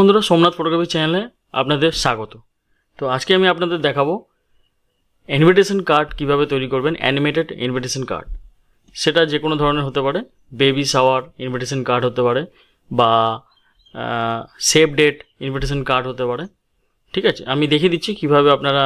বন্ধুরা, সোমনাথ ফটোগ্রাফি চ্যানেলে আপনাদের স্বাগত। তো আজকে আমি আপনাদের দেখাবো ইনভিটেশন কার্ড কীভাবে তৈরি করবেন অ্যানিমেটেড ইনভিটেশন কার্ড সেটা যে কোনো ধরনের হতে পারে বেবি শাওয়ার ইনভিটেশন কার্ড হতে পারে বা সেভ ডেট ইনভিটেশন কার্ড হতে পারে। ঠিক আছে? আমি দেখিয়ে দিচ্ছি কীভাবে আপনারা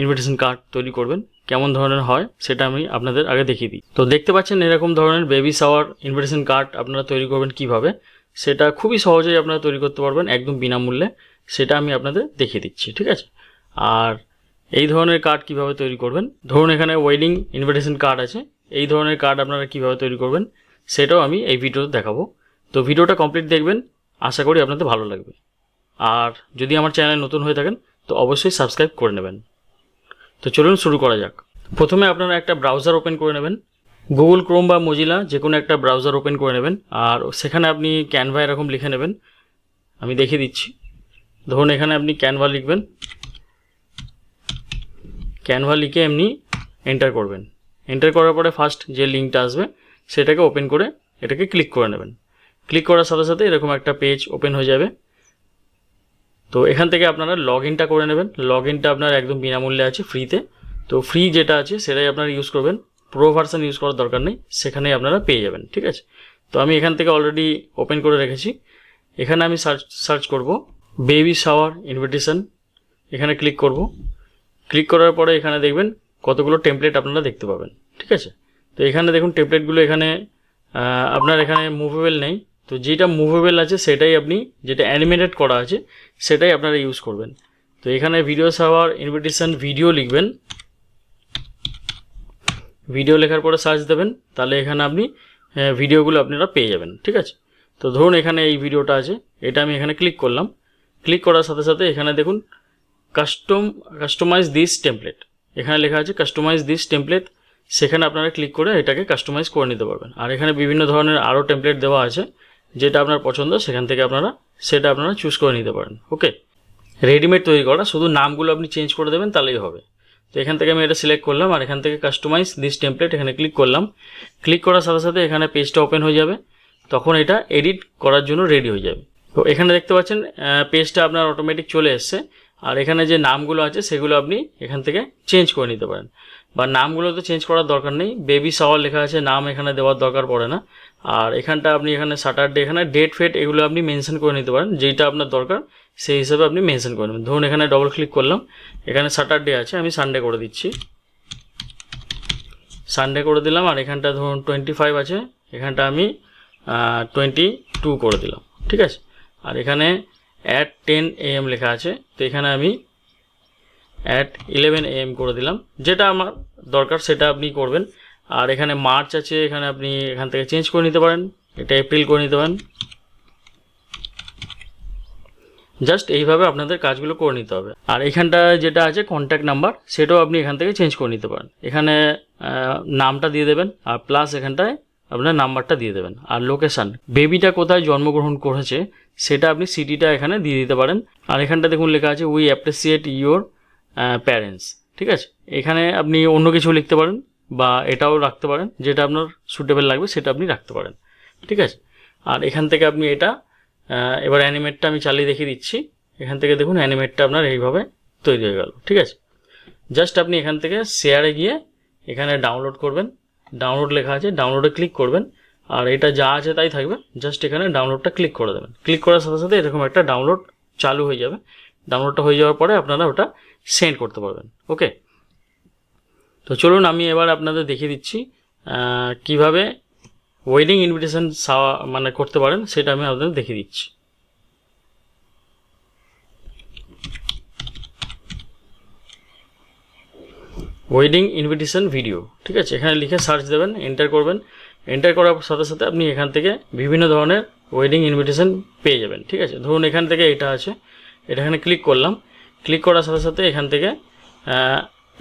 ইনভিটেশন কার্ড তৈরি করবেন, কেমন ধরনের হয়, সেটা আমি আপনাদের আগে দেখিয়ে দিই। তো দেখতে পাচ্ছেন এরকম ধরনের বেবি শাওয়ার ইনভিটেশন কার্ড আপনারা তৈরি করবেন কীভাবে। সেটা খুবই সহজেই আপনারা তৈরি করতে পারবেন একদম বিনামূল্যে। সেটা আমি আপনাদের দেখিয়ে দিচ্ছি, ঠিক আছে? আর এই ধরনের কার্ড কীভাবে তৈরি করবেন? ধরুন এখানে ওয়েডিং ইনভিটেশন কার্ড আছে। এই ধরনের কার্ড আপনারা কীভাবে তৈরি করবেন, সেটাও আমি এই ভিডিওতে দেখাবো। তো ভিডিওটা কমপ্লিট দেখবেন, আশা করি আপনাদের ভালো লাগবে। আর যদি আমার চ্যানেল নতুন হয়ে থাকেন, তো অবশ্যই সাবস্ক্রাইব করে নেবেন। তো চলুন শুরু করা যাক। প্রথমে আপনারা একটা ব্রাউজার ওপেন করে নেবেন। গুগল ক্রোম বা মজিলা যে কোনো একটা ব্রাউজার ওপেন করে নেবেন। আর সেখানে আপনি ক্যানভা এরকম লিখে নেবেন। আমি দেখিয়ে দিচ্ছি। ধরুন এখানে আপনি ক্যানভা লিখবেন। ক্যানভা লিখে এমনি এন্টার করবেন। এন্টার করার পরে ফার্স্ট যে লিঙ্কটা আসবে, সেটাকে ওপেন করে এটাকে ক্লিক করে নেবেন। ক্লিক করার সাথে সাথে এরকম একটা পেজ ওপেন হয়ে যাবে। তো এখান থেকে আপনারা লগ ইনটা করে নেবেন। লগ ইনটা আপনার একদম বিনামূল্যে আছে ফ্রিতে তো ফ্রি যেটা আছে, সেটাই আপনারা ইউজ করবেন। প্রো ভার্সন ইউজ করার দরকার নেই, সেখানেই আপনারা পেয়ে যাবেন, ঠিক আছে? তো আমি এখান থেকে অলরেডি ওপেন করে রেখেছি। এখানে আমি সার্চ সার্চ করব বেবি শাওয়ার ইনভিটেশন এখানে ক্লিক করব। ক্লিক করার পরে এখানে দেখবেন কতগুলো টেমপ্লেট আপনারা দেখতে পাবেন, ঠিক আছে? তো এখানে দেখুন টেমপ্লেটগুলো এখানে আপনার এখানে মুভেবল নেই। তো যেটা মুভেবল আছে, সেটাই আপনি যেটা অ্যানিমেটেড করা আছে, সেটাই আপনারা ইউজ করবেন। তো এখানে ভিডিও শাওয়ার ইনভিটেশন ভিডিও লিখবেন। ভিডিও লেখার পরে সার্চ দেবেন, তাহলে এখানে আপনি ভিডিওগুলো আপনারা পেয়ে যাবেন, ঠিক আছে? তো ধরুন এখানে এই ভিডিওটা আছে, এটা আমি এখানে ক্লিক করলাম। ক্লিক করার সাথে সাথে এখানে দেখুন কাস্টম কাস্টমাইজ দিস টেমপ্লেট এখানে লেখা আছে কাস্টমাইজ দিস টেমপ্লেট সেখানে আপনারা ক্লিক করে এটাকে কাস্টমাইজ করে নিতে পারবেন। আর এখানে বিভিন্ন ধরনের আরও টেমপ্লেট দেওয়া আছে, যেটা আপনার পছন্দ, সেখান থেকে আপনারা সেটা আপনারা চুজ করে নিতে পারেন ওকে রেডিমেড তৈরি করা, শুধু নামগুলো আপনি চেঞ্জ করে দেবেন, তাহলেই হবে। তো এখান থেকে আমি এটা সিলেক্ট করলাম আর এখান থেকে কাস্টমাইজ দিস টেমপ্লেট এখানে ক্লিক করলাম। ক্লিক করার সাথে সাথে এখানে পেজটা ওপেন হয়ে যাবে। তখন এটা এডিট করার জন্য রেডি হয়ে যাবে। তো এখানে দেখতে পাচ্ছেন পেজটা আপনার অটোমেটিক চলে এসছে। আর এখানে যে নামগুলো আছে সেগুলো আপনি এখান থেকে চেঞ্জ করে নিতে পারেন। বা নামগুলো তো চেঞ্জ করার দরকার নেই। বেবি শাওয়ার লেখা আছে, নাম এখানে দেওয়ার দরকার পড়ে না। আর এখানটা আপনি এখানে স্যাটারডে এখানে ডেট ফেট এগুলো আপনি মেনশন করে নিতে পারেন যেটা আপনার দরকার, সেই হিসাবে আপনি মেনশন করে নেবেন। ধরুন এখানে ডবল ক্লিক করলাম, এখানে স্যাটারডে আছে, আমি সানডে করে দিচ্ছি। সানডে করে দিলাম, আর এখানটা ধরুন টোয়েন্টি ফাইভ আছে, এখানটা আমি টোয়েন্টি টু করে দিলাম, ঠিক আছে? আর এখানে অ্যাট টেন এএম লেখা আছে, তো এখানে আমি অ্যাট ইলেভেন এএম করে দিলাম। যেটা আমার দরকার, সেটা আপনি করবেন। আর এখানে মার্চ আছে, এখানে আপনি এখান থেকে চেঞ্জ করে নিতে পারেন। এটা এপ্রিল করে নিতে পারেন। জাস্ট এইভাবে আপনাদের কাজগুলো করে নিতে হবে। আর এখানটা যেটা আছে কন্ট্যাক্ট নাম্বার সেটাও আপনি এখান থেকে চেঞ্জ করে নিতে পারেন। এখানে নামটা দিয়ে দেবেন আর প্লাস এখানটায় আপনার নাম্বারটা দিয়ে দেবেন। আর লোকেশান বেবিটা কোথায় জন্মগ্রহণ করেছে, সেটা আপনি সিটিটা এখানে দিয়ে দিতে পারেন। আর এখানটা দেখুন লেখা আছে উই অ্যাপ্রিসিয়েট ইউর প্যারেন্টস ঠিক আছে? এখানে আপনি অন্য কিছু লিখতে পারেন। বা এটাও রাখতে পারেন, যেটা আপনার সুটেবল লাগবে সেটা আপনি রাখতে পারেন। ঠিক আছে? আর এখান থেকে আপনি এটা এবার অ্যানিমেটটা আমি চালিয়ে দেখিয়ে দিচ্ছি। এখান থেকে দেখুন অ্যানিমেটটা আপনার এইভাবে তৈরি হয়ে গেল। ঠিক আছে? জাস্ট আপনি এখান থেকে শেয়ারে গিয়ে এখানে ডাউনলোড করবেন। ডাউনলোড লেখা আছে ডাউনলোডে ক্লিক করবেন। আর এটা যা আছে তাই থাকবে। জাস্ট এখানে ডাউনলোডটা ক্লিক করে দেবেন। ক্লিক করার সাথে সাথে এরকম একটা ডাউনলোড চালু হয়ে যাবে। ডাউনলোডটা হয়ে যাওয়ার পরে আপনারা ওটা সেন্ড করতে পারবেন। ওকে তো চলুন, আমি এবার আপনাদের দেখিয়ে দিচ্ছি কীভাবে ওয়েডিং ইনভিটেশন মানে করতে পারেন, সেটা আমি আপনাদের দেখিয়ে দিচ্ছি। ওয়েডিং ইনভিটেশন ভিডিও ঠিক আছে? এখানে লিখে সার্চ দেবেন এন্টার করবেন। এন্টার করার সাথে সাথে আপনি এখান থেকে বিভিন্ন ধরনের ওয়েডিং ইনভিটেশন পেয়ে যাবেন, ঠিক আছে? ধরুন, এখান থেকে এটা আছে, এটা এখানে ক্লিক করলাম। ক্লিক করার সাথে সাথে এখান থেকে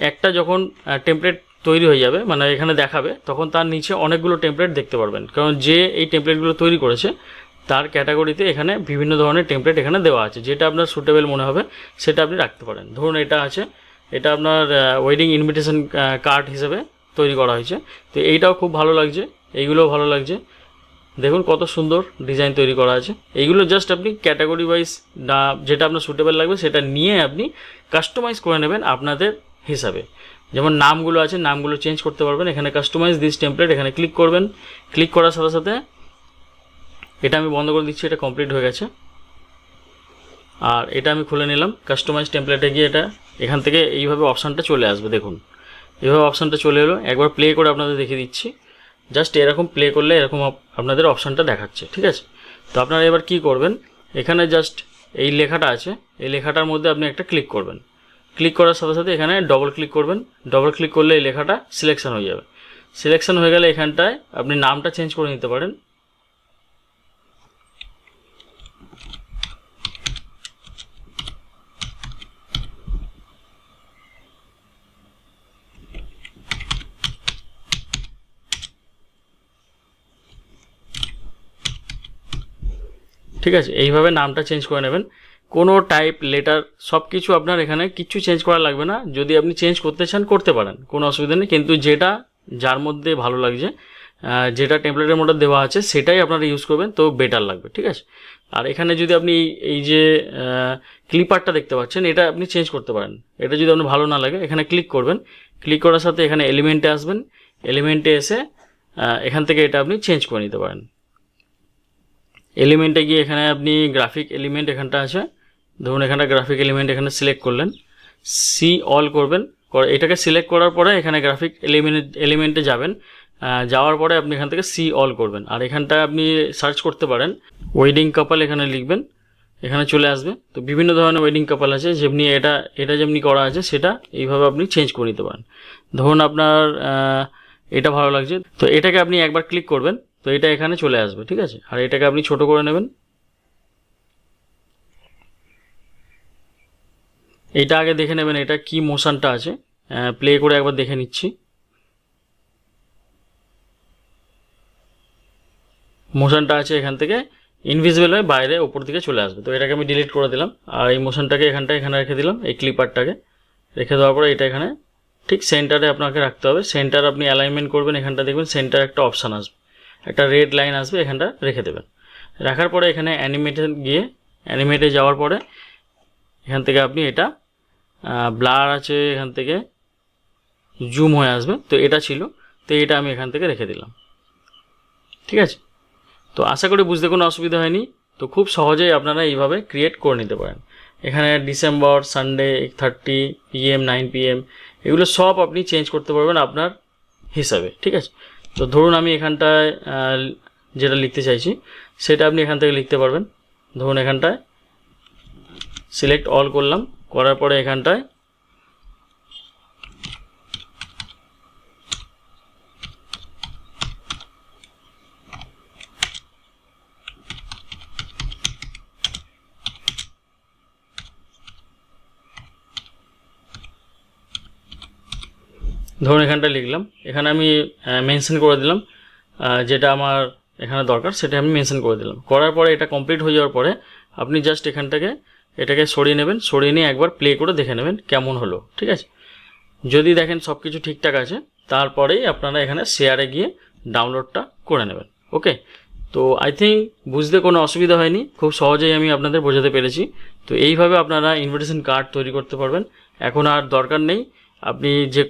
একটা যখন টেমপ্লেট তৈরি হয়ে যাবে মানে এখানে দেখাবে, তখন তার নিচে অনেকগুলো টেমপ্লেট দেখতে পারবেন। কারণ যে এই টেমপ্লেটগুলো তৈরি করেছে, তার ক্যাটাগরিতে এখানে বিভিন্ন ধরনের টেমপ্লেট এখানে দেওয়া আছে। যেটা আপনার সুটেবল মনে হবে, সেটা আপনি রাখতে পারেন। ধরুন এটা আছে, এটা আপনার ওয়েডিং ইনভিটেশন কার্ড হিসেবে তৈরি করা হয়েছে। তো এইটাও খুব ভালো লাগছে, এইগুলোও ভালো লাগছে। দেখুন কত সুন্দর ডিজাইন তৈরি করা আছে। এইগুলো জাস্ট আপনি ক্যাটাগরি ওয়াইজ যেটা আপনার সুটেবল লাগবে, সেটা নিয়ে আপনি কাস্টমাইজ করে নেবেন আপনাদের হিসাবে। যেমন নামগুলো আছে, নামগুলো চেঞ্জ করতে পারবেন। এখানে কাস্টমাইজ দিস টেমপ্লেট এখানে ক্লিক করবেন। ক্লিক করার সাথে সাথে এটা আমি বন্ধ করে দিচ্ছি, এটা কমপ্লিট হয়ে গেছে। আর এটা আমি খুলে নিলাম কাস্টমাইজ টেমপ্লেটে গিয়ে এটা এখান থেকে এইভাবে অপশানটা চলে আসবে, দেখুন। এইভাবে অপশানটা চলে এলো, একবার প্লে করে আপনাদের দেখিয়ে দিচ্ছি। জাস্ট এরকম প্লে করলে এরকম আপনাদের অপশানটা দেখাচ্ছে, ঠিক আছে? তো আপনারা এবার কি করবেন? এখানে জাস্ট এই লেখাটা আছে, এই লেখাটার মধ্যে আপনি একটা ক্লিক করবেন। ক্লিক করার সাথে সাথে এখানে ডবল ক্লিক করবেন। ডবল ক্লিক করলে এই লেখাটা সিলেকশন হয়ে যাবে। সিলেকশন হয়ে গেলে এখানটায় আপনি নামটা চেঞ্জ করে নিতে পারেন। ঠিক আছে, এইভাবে নামটা চেঞ্জ করে নেবেন। কোনো টাইপ লেটার সব কিছু আপনার এখানে কিচ্ছু চেঞ্জ করা লাগবে না। যদি আপনি চেঞ্জ করতে চান, করতে পারেন, কোনো অসুবিধা নেই। কিন্তু যেটা যার মধ্যে ভালো লাগছে যেটা টেমপ্লেটের মধ্যে দেওয়া আছে, সেটাই আপনারা ইউজ করবেন, তো বেটার লাগবে, ঠিক আছে? আর এখানে যদি আপনি এই- যে ক্লিপারটা দেখতে পাচ্ছেন, এটা আপনি চেঞ্জ করতে পারেন। এটা যদি আপনার ভালো না লাগে, এখানে ক্লিক করবেন। ক্লিক করার সাথে এখানে এলিমেন্টে আসবেন। এলিমেন্টে এসে এখান থেকে এটা আপনি চেঞ্জ করে নিতে পারেন। এলিমেন্টে গিয়ে এখানে আপনি গ্রাফিক এলিমেন্ট এখানটা আছে। ধরুন এখানে গ্রাফিক এলিমেন্ট এখানে সিলেক্ট করলেন সি অল করবেন, করে- এটাকে সিলেক্ট করার পরে এখানে গ্রাফিক এলিমেন্ট এলিমেন্টে যাবেন যাওয়ার পরে আপনি এখান থেকে সি অল করবেন। আর এখানটা আপনি সার্চ করতে পারেন ওয়েডিং কাপাল এখানে লিখবেন, এখানে চলে আসবে। তো বিভিন্ন ধরনের ওয়েডিং কাপাল আছে, যেমনি এটা এটা যেমনি করা আছে, সেটা এইভাবে আপনি চেঞ্জ করে নিতে পারেন। ধরুন আপনার এটা ভালো লাগছে, তো এটাকে আপনি একবার ক্লিক করবেন, তো এটা এখানে চলে আসবে, ঠিক আছে? আর এটাকে আপনি ছোট করে নেবেন এটা আগে দেখে নেবেন, এটা কি মোশনটা আছে। প্লে করে একবার দেখে নিচ্ছি। মোশনটা আছে এখান থেকে ইনভিজিবল হয়ে বাইরে ওপর দিকে চলে আসবে। তো এটাকে আমি ডিলিট করে দিলাম, আর এই মোশনটাকে এখানটা এখানে রেখে দিলাম, এই ক্লিপারটাকে রেখে দেওয়ার পরে এটা এখানে, ঠিক সেন্টারে আপনাকে রাখতে হবে। সেন্টার আপনি অ্যালাইনমেন্ট করবেন, এখানটা দেখবেন সেন্টার একটা অপশান আসবে। একটা রেড লাইন আসবে, এখানটা রেখে দেবেন। রাখার পরে এখানে অ্যানিমেটে গিয়ে অ্যানিমেটে যাওয়ার পরে, এখান থেকে আপনি এটা ব্লার আছে এখান থেকে জুম হয়ে আসবে। তো এটা ছিল, তো এটা আমি এখান থেকে রেখে দিলাম। ঠিক আছে? তো আশা করি বুঝতে কোনো অসুবিধা হয়নি। তো খুব সহজেই আপনারা এইভাবে ক্রিয়েট করে নিতে পারেন। এখানে December Sunday thirty PM nine PM এগুলো সব আপনি চেঞ্জ করতে পারবেন আপনার হিসাবে। ঠিক আছে? তো ধরুন আমি এখানটায় যেটা লিখতে চাইছি, সেটা আপনি এখান থেকে লিখতে পারবেন। ধরুন এখানটায় সিলেক্ট অল করলাম। করার পরে এখানটায় ধরুন এখানটা লিখলাম। এখানে আমি মেনশন করে দিলাম। যেটা আমার এখানে দরকার, সেটা আমি মেনশন করে দিলাম। করার পরে এটা কমপ্লিট হয়ে যাওয়ার পরে আপনি জাস্ট এখানটাকে এটাকে সরিয়ে নেবেন, সরিয়ে নিয়ে একবার প্লে করে দেখে নেবেন কেমন হলো, ঠিক আছে? যদি দেখেন সব কিছু ঠিকঠাক আছে, তারপরেই আপনারা এখানে শেয়ারে গিয়ে ডাউনলোডটা করে নেবেন ওকে তো আই থিঙ্ক বুঝতে কোনো অসুবিধা হয়নি, খুব সহজেই আমি আপনাদের বোঝাতে পেরেছি। তো এইভাবে আপনারা ইনভিটেশন কার্ড তৈরি করতে পারবেন। এখন আর দরকার নেই, আপনি যে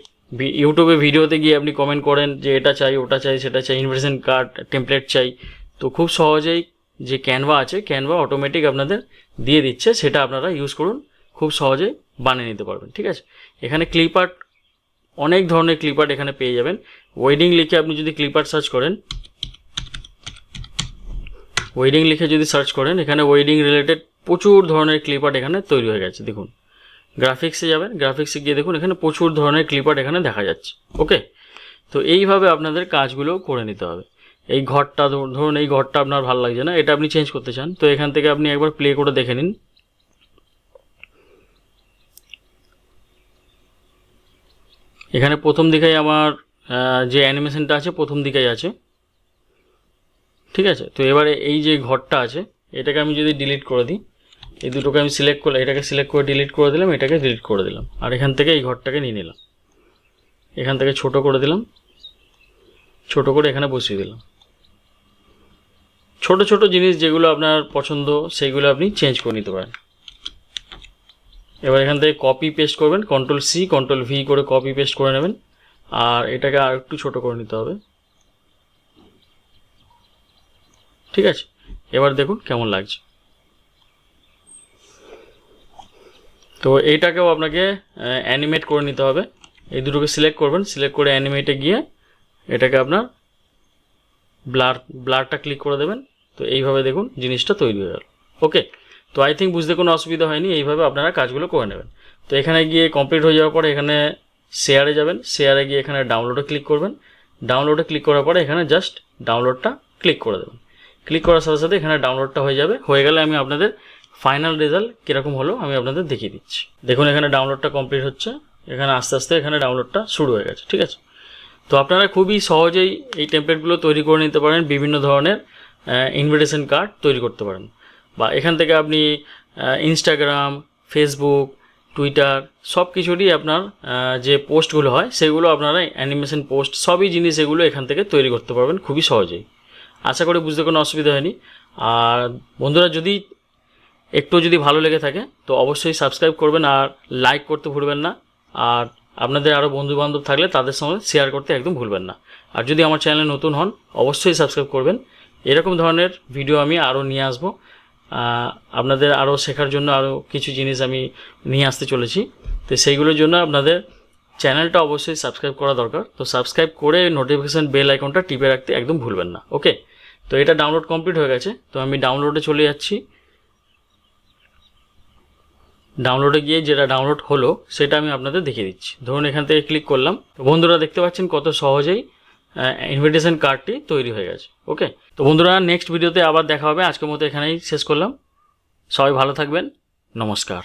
ইউটিউবে ভিডিওতে গিয়ে আপনি কমেন্ট করেন যে এটা চাই, ওটা চাই, সেটা চাই ইনভিটেশন কার্ড টেমপ্লেট চাই, তো খুব সহজেই যে ক্যানভা আছে ক্যানভা অটোমেটিক আপনাদের দিয়ে দিচ্ছে, সেটা আপনারা ইউজ করুন। খুব সহজেই বানিয়ে নিতে পারবেন, ঠিক আছে? এখানে ক্লিপার্ট অনেক ধরনের ক্লিপার্ট এখানে পেয়ে যাবেন। ওয়েডিং লিখে আপনি যদি ক্লিপার্ট সার্চ করেন ওয়েডিং লিখে যদি সার্চ করেন, এখানে ওয়েডিং রিলেটেড প্রচুর ধরনের ক্লিপ ক্লিপার্ট এখানে তৈরি হয়ে গেছে, দেখুন। গ্রাফিক্সে যাবেন গ্রাফিক্সে গিয়ে দেখুন, এখানে প্রচুর ধরনের ক্লিপার্ট এখানে দেখা যাচ্ছে ওকে তো এইভাবে আপনাদের কাজগুলো করে নিতে হবে। এই ঘরটা ধরুন এই ঘরটা আপনার ভালো লাগছে না, এটা আপনি চেঞ্জ করতে চান, তো এখান থেকে আপনি একবার প্লে করে দেখে নিন। এখানে প্রথম দিকেই আমার যে অ্যানিমেশনটা আছে, প্রথম দিকেই আছে। ঠিক আছে? তো এবারে এই যে ঘরটা আছে, এটাকে আমি যদি ডিলিট করে দিই, এই দুটোকে আমি সিলেক্ট করলাম এটাকে সিলেক্ট করে ডিলিট করে দিলাম, এটাকে ডিলিট করে দিলাম। আর এখান থেকে এই ঘরটাকে নিয়ে নিলাম। এখান থেকে ছোট করে দিলাম, ছোট করে এখানে বসিয়ে দিলাম। ছোট ছোট জিনিস যেগুলো আপনার পছন্দ সেইগুলো আপনি চেঞ্জ করে নিতে পারেন। এবার এখান থেকে কপি পেস্ট করবেন কন্ট্রোল সি কন্ট্রোল ভি করে কপি পেস্ট করে নেবেন। আর এটাকে আর একটু ছোটো করে নিতে হবে। ঠিক আছে? এবার দেখুন কেমন লাগছে। তো এইটাকেও আপনাকে অ্যানিমেট করে নিতে হবে। এই দুটোকে সিলেক্ট করবেন। সিলেক্ট করে অ্যানিমেটে গিয়ে এটাকে আপনার ব্লার, ব্লারটা ক্লিক করে দেবেন। তো এইভাবে দেখুন জিনিসটা তৈরি হয়ে গেল। ওকে তো আই থিঙ্ক বুঝতে কোনো অসুবিধা হয়নি, এইভাবে আপনারা কাজগুলো করে নেবেন। তো এখানে গিয়ে কমপ্লিট হয়ে যাওয়ার পরে এখানে শেয়ারে যাবেন। শেয়ারে গিয়ে এখানে ডাউনলোডে ক্লিক করবেন। ডাউনলোডে ক্লিক করার পরে এখানে জাস্ট ডাউনলোডটা ক্লিক করে দেবেন। ক্লিক করার সাথে সাথে এখানে ডাউনলোডটা হয়ে যাবে। হয়ে গেলে আমি আপনাদের ফাইনাল রেজাল্ট কীরকম হলো আমি আপনাদের দেখিয়ে দিচ্ছি। দেখুন এখানে ডাউনলোডটা কমপ্লিট হচ্ছে। এখানে আস্তে আস্তে এখানে ডাউনলোডটা শুরু হয়ে গেছে, ঠিক আছে? তো আপনারা খুবই সহজেই এই টেমপ্লেটগুলো তৈরি করে নিতে পারেন, বিভিন্ন ধরনের ইনভিটেশন কার্ড তৈরি করতে পারেন। বা এখান থেকে আপনি ইনস্টাগ্রাম ফেসবুক টুইটার সব কিছুরই আপনার যে পোস্টগুলো হয়, সেগুলো আপনারা অ্যানিমেশন পোস্ট সবই জিনিস এগুলো এখান থেকে তৈরি করতে পারবেন খুবই সহজেই। আশা করি বুঝতে কোনো অসুবিধা হয়নি। আর বন্ধুরা, যদি একটু যদি ভালো লেগে থাকে, তো অবশ্যই সাবস্ক্রাইব করবেন আর লাইক করতে ভুলবেন না। আর আপনাদের আরও বন্ধুবান্ধব থাকলে তাদের সঙ্গে শেয়ার করতে একদম ভুলবেন না। আর যদি আমার চ্যানেলে নতুন হন, অবশ্যই সাবস্ক্রাইব করবেন। এরকম ধরনের ভিডিও আমি আরও নিয়ে আসব। আপনাদের আরও শেখার জন্য আরও কিছু জিনিস আমি নিয়ে আসতে চলেছি। তো সেইগুলোর জন্য আপনাদের চ্যানেলটা অবশ্যই সাবস্ক্রাইব করা দরকার। তো সাবস্ক্রাইব করে নোটিফিকেশান বেল আইকনটা টিপে রাখতে একদম ভুলবেন না। ওকে তো এটা ডাউনলোড কমপ্লিট হয়ে গেছে। তো আমি ডাউনলোডে চলে যাচ্ছি। ডাউনলোডে গিয়ে যেটা ডাউনলোড হলো, সেটা আমি আপনাদের দেখিয়ে দিচ্ছি। ধরুন এখান থেকে ক্লিক করলাম। তো বন্ধুরা দেখতে পাচ্ছেন কত সহজেই ইনভিটেশন কার্ডটি তৈরি হয়ে গেছে। ওকে তো বন্ধুরা নেক্সট ভিডিওতে আবার দেখা হবে। আজকের মতো এখানেই শেষ করলাম। সবাই ভালো থাকবেন। নমস্কার।